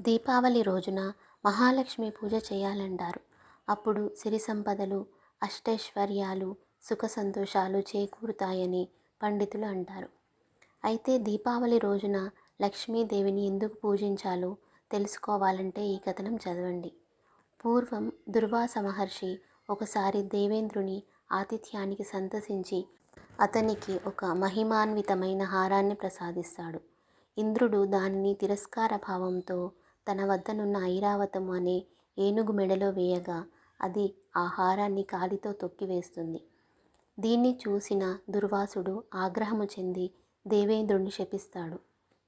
దీపావళి రోజున మహాలక్ష్మి పూజ చేయాలంటారు. అప్పుడు సిరి సంపదలు అష్టైశ్వర్యాలు సుఖ సంతోషాలు చేకూరుతాయని పండితులు అంటారు. అయితే దీపావళి రోజున లక్ష్మీదేవిని ఎందుకు పూజించాలో తెలుసుకోవాలంటే ఈ కథనం చదవండి. పూర్వం దుర్వాస మహర్షి ఒకసారి దేవేంద్రుని ఆతిథ్యానికి సంతసించి అతనికి ఒక మహిమాన్వితమైన హారాన్ని ప్రసాదిస్తాడు. ఇంద్రుడు దానిని తిరస్కార భావంతో తన వద్దనున్న ఐరావతం అనే ఏనుగు మెడలో వేయగా అది ఆహారాన్ని కాలితో తొక్కివేస్తుంది. దీన్ని చూసిన దుర్వాసుడు ఆగ్రహము చెంది దేవేంద్రుని శపిస్తాడు.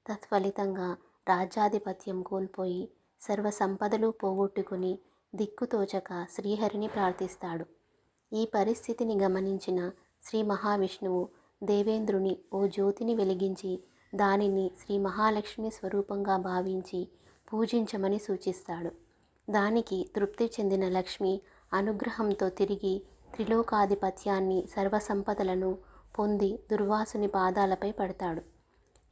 తత్ఫలితంగా రాజ్యాధిపత్యం కోల్పోయి సర్వ సంపదలు పోగొట్టుకుని దిక్కుతోచక శ్రీహరిని ప్రార్థిస్తాడు. ఈ పరిస్థితిని గమనించిన శ్రీ మహావిష్ణువు దేవేంద్రుని ఓ జ్యోతిని వెలిగించి దానిని శ్రీ మహాలక్ష్మి స్వరూపంగా భావించి పూజించమని సూచిస్తాడు. దానికి తృప్తి చెందిన లక్ష్మి అనుగ్రహంతో తిరిగి త్రిలోకాధిపత్యాన్ని సర్వసంపదలను పొంది దుర్వాసుని పాదాలపై పడతాడు.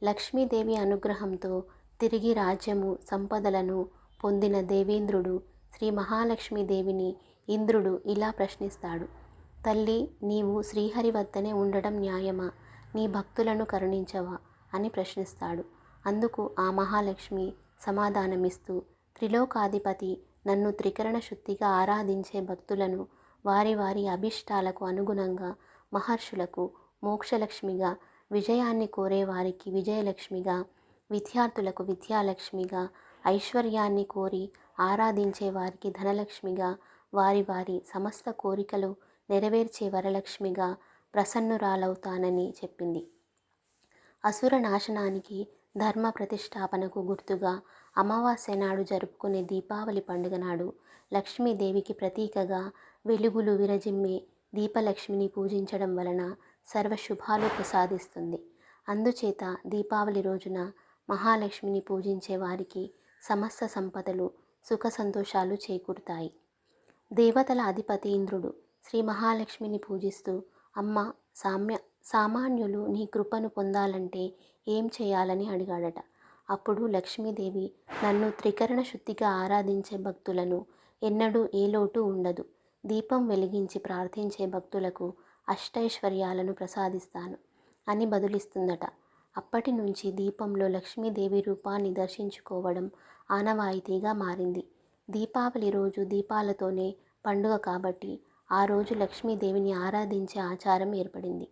లక్ష్మీదేవి అనుగ్రహంతో తిరిగి రాజ్యము సంపదలను పొందిన దేవేంద్రుడు శ్రీ మహాలక్ష్మీదేవిని ఇంద్రుడు ఇలా ప్రశ్నిస్తాడు. తల్లి నీవు శ్రీహరి వద్దనే ఉండడం న్యాయమా? నీ భక్తులను కరుణించవా? అని ప్రశ్నిస్తాడు. అందుకు ఆ మహాలక్ష్మి సమాధానమిస్తూ త్రిలోకాధిపతి నన్ను త్రికరణ శుద్ధిగా ఆరాధించే భక్తులను వారి వారి అభిష్టాలకు అనుగుణంగా మహర్షులకు మోక్షలక్ష్మిగా విజయాన్ని కోరే వారికి విజయలక్ష్మిగా విద్యార్థులకు విద్యాలక్ష్మిగా ఐశ్వర్యాన్ని కోరి ఆరాధించే వారికి ధనలక్ష్మిగా వారి వారి సమస్త కోరికలు నెరవేర్చే వరలక్ష్మిగా ప్రసన్నురాలవుతానని చెప్పింది. అసుర నాశనానికి ధర్మ ప్రతిష్టాపనకు గుర్తుగా అమావాస్య నాడు జరుపుకునే దీపావళి పండుగ నాడు లక్ష్మీదేవికి ప్రతీకగా వెలుగులు విరజిమ్మే దీపలక్ష్మిని పూజించడం వలన సర్వశుభాలు ప్రసాదిస్తుంది. అందుచేత దీపావళి రోజున మహాలక్ష్మిని పూజించే వారికి సమస్త సంపదలు సుఖ సంతోషాలు చేకూరుతాయి. దేవతల అధిపతి ఇంద్రుడు శ్రీ మహాలక్ష్మిని పూజిస్తూ అమ్మ సామ్య సామాన్యులు నీ కృపను పొందాలంటే ఏం చేయాలని అడిగాడట. అప్పుడు లక్ష్మీదేవి నన్ను త్రికరణ శుద్ధిగా ఆరాధించే భక్తులను ఎన్నడూ ఏ లోటు ఉండదు. దీపం వెలిగించి ప్రార్థించే భక్తులకు అష్టైశ్వర్యాలను ప్రసాదిస్తాను అని బదులిస్తుందట. అప్పటి నుంచి దీపంలో లక్ష్మీదేవి రూపాన్ని దర్శించుకోవడం ఆనవాయితీగా మారింది. దీపావళి రోజు దీపాలతోనే పండుగ కాబట్టి ఆ రోజు లక్ష్మీదేవిని ఆరాధించే ఆచారం ఏర్పడింది.